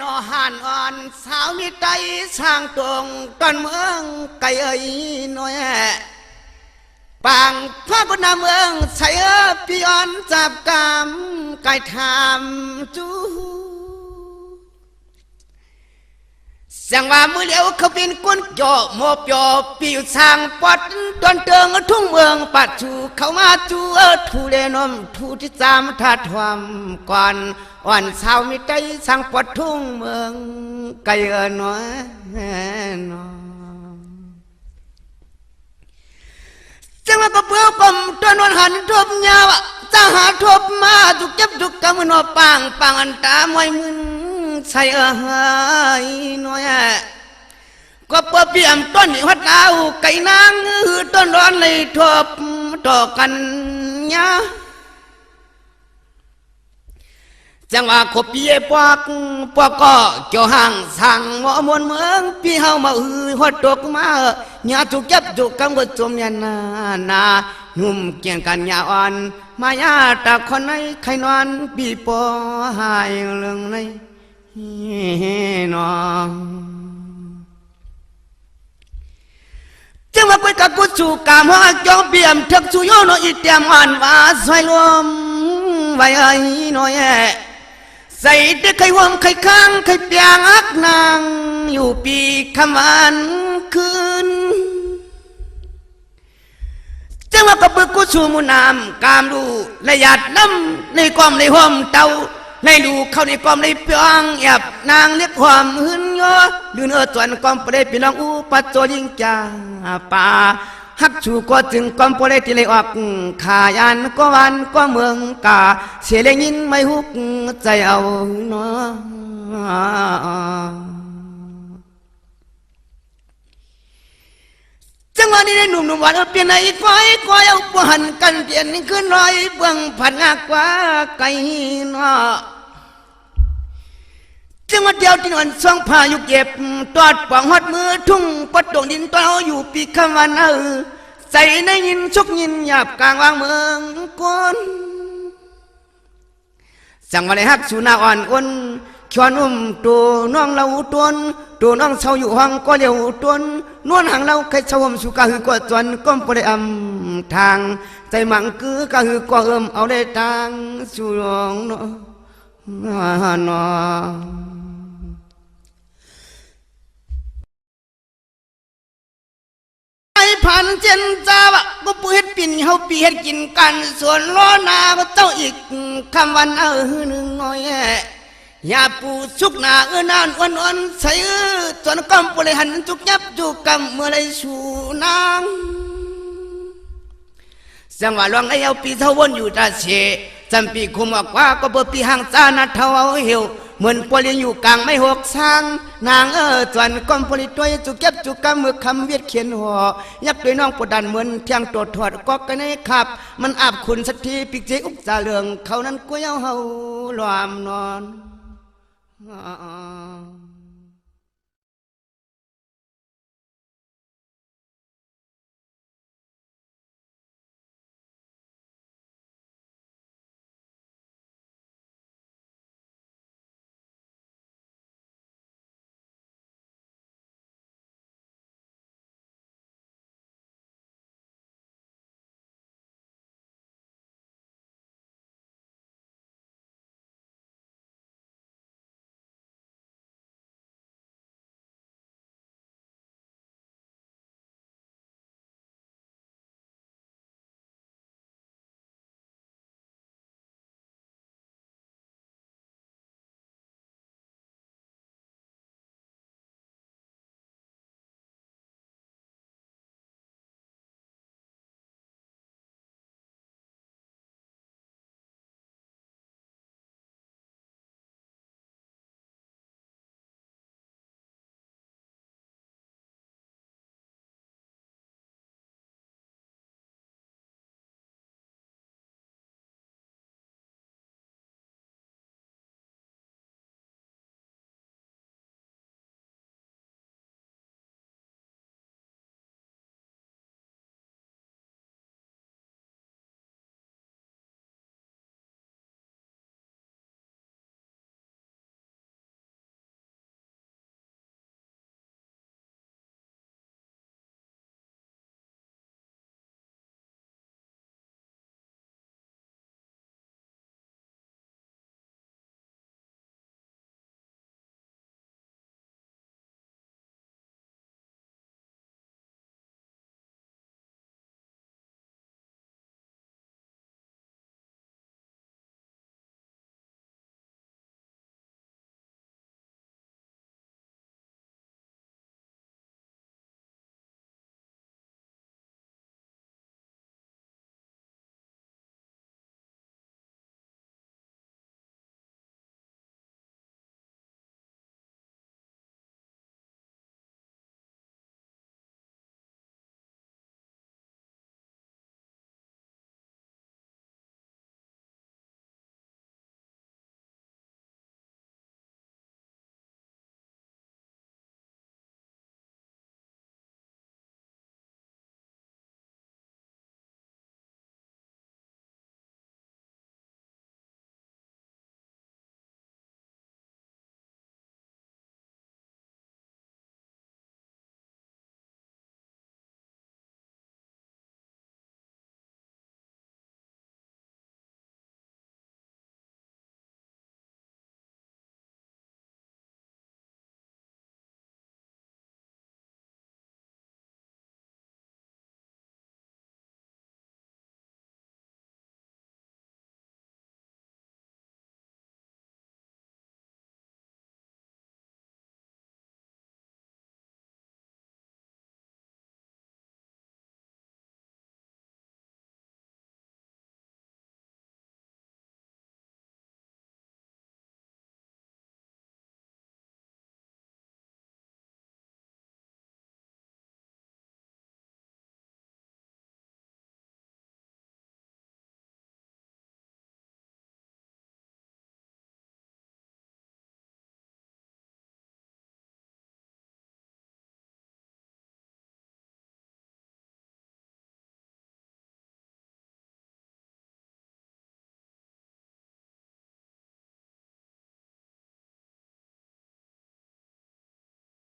นอหานอ่อนสาวมีใจช่างตรงตอนเมืองไกลเอ้ยน้อยปางพระกุณาเมืองใส่เออพี่อ่อนจับกามไก่ทำจูเสียงว่ามือเลี้ยวเขาเป็นก้นโยโมบโยปิวสร้างปอดตอนเติงทุ่งเมืองปัดชูเข้ามาจูเออทูเลนมทูที่จามทัดทวมก่อน อ่อนสาวมีใจสร้างปดทุ่งเมืองไกลเออน้อยน้อจังว่าก็เพื่อปมตัวนวลหันทบยาวจะหาทบมาทุกเจ็บทุกกำมือนอปางปางอันตามวยมึนใส่เอ้ยน้อยก็เปิดเปี่ยมต้นหัดดาวไก่นางต้นร้อนเลยทบต่อกันยะ จังว่าขบเปีปอกปอกก็เกี่ยวห่างสั่งหมอมวนเมืองพี่เฮามาอือหัดตกมาญาจุกยับจุกกำก็จมยันนานานุ่มเกี่ยงกันยาอ่อน มายาตาคนไหนใครนอนปีปอหายเรื่องไหนน้องจึงมาคุยกับกูสู่กามหักจองเปี่ยมทึกสู่โยโนอีเตียมอันว่าสวยรวมไว้ไอ้น้อยแอ ใส่เด็กใครวมใครข้างใครเปียงอักนาง อยู่ปีคำวันคืนจังว่ากับบึกกูสู่มุนามกามดูละหยาดน้ำในความในห้อมเตาในดูเข้าในความในเปียงแอบนางเรียกความหืนยอดูเนื้อส่วนความประเดปีนองอูปัจโจยิงจาป่า ฮักชูก็จึงความประเดที่เลยออกขายันก็วันก็เมืองกาเสียเลยินไม่หุกใจเอาเนาะจังหวะนี้ได้หนุ่มหนุ่มวานเปลี่ยนไอ้ไฟคอยเอาปหันกันเปลี่ยนขึ้นลอยเบื้องผันงากว่าไก่นอ จังหวะเดียวที่นอนสองพายุเก็บตอดปองหอดมือทุ่งปัดดงดินตอนเอาอยู่ปีคำวันเออใส่ในยินชุกยินหยาบกลางวางเมืองกวนจังวะได้ฮักสุนาอ่อนอ้นชวนอุ้มตัวน้องเราตวนตัวน้องเศร้าอยู่ห้องก็เลี้ยวตวนนวลหางเราใครเศร้าผมสุกะหือกว่าจวนก้มปได้อำทาง ใจมังคือกะหือกวเอิมเอาได้ทางสู่หลงเนาะเนาะ ไอ้ ผ่านเจนจาวะก็ปูเฮ็ดปิ่นเฮาปีเฮ็ดกินกัน ส่วนล้อนาก็เจ้าอีกคำวันเออหนึ่งน้อยแย่าปูสุกนาเออนานอ้วนอ้วนใส่เออจนกำปุเลยหันจุกยับจุกกำเมื่อไรสูนางสังว่าลองไอ้เอาปีเท่าวนอยู่ตาเชจำปีคุมออกว่าก็เบอปีห่างจานาเท่าเอาเหี่ยว เหมือนปลีอยู่กลางไม่หกสร้าง นางเออจวนก้มปลีตัวจุกเก็บจุกกำมือคำเวียดเขียนหัวยักด้วยน้องปดันเหมือนเที่ยงตรวถอดก็กันในขับ มันอาบขุนสักทีปิกเจอุกจาเลืองเขานั้นก็เย้าเฮาลามนอนอ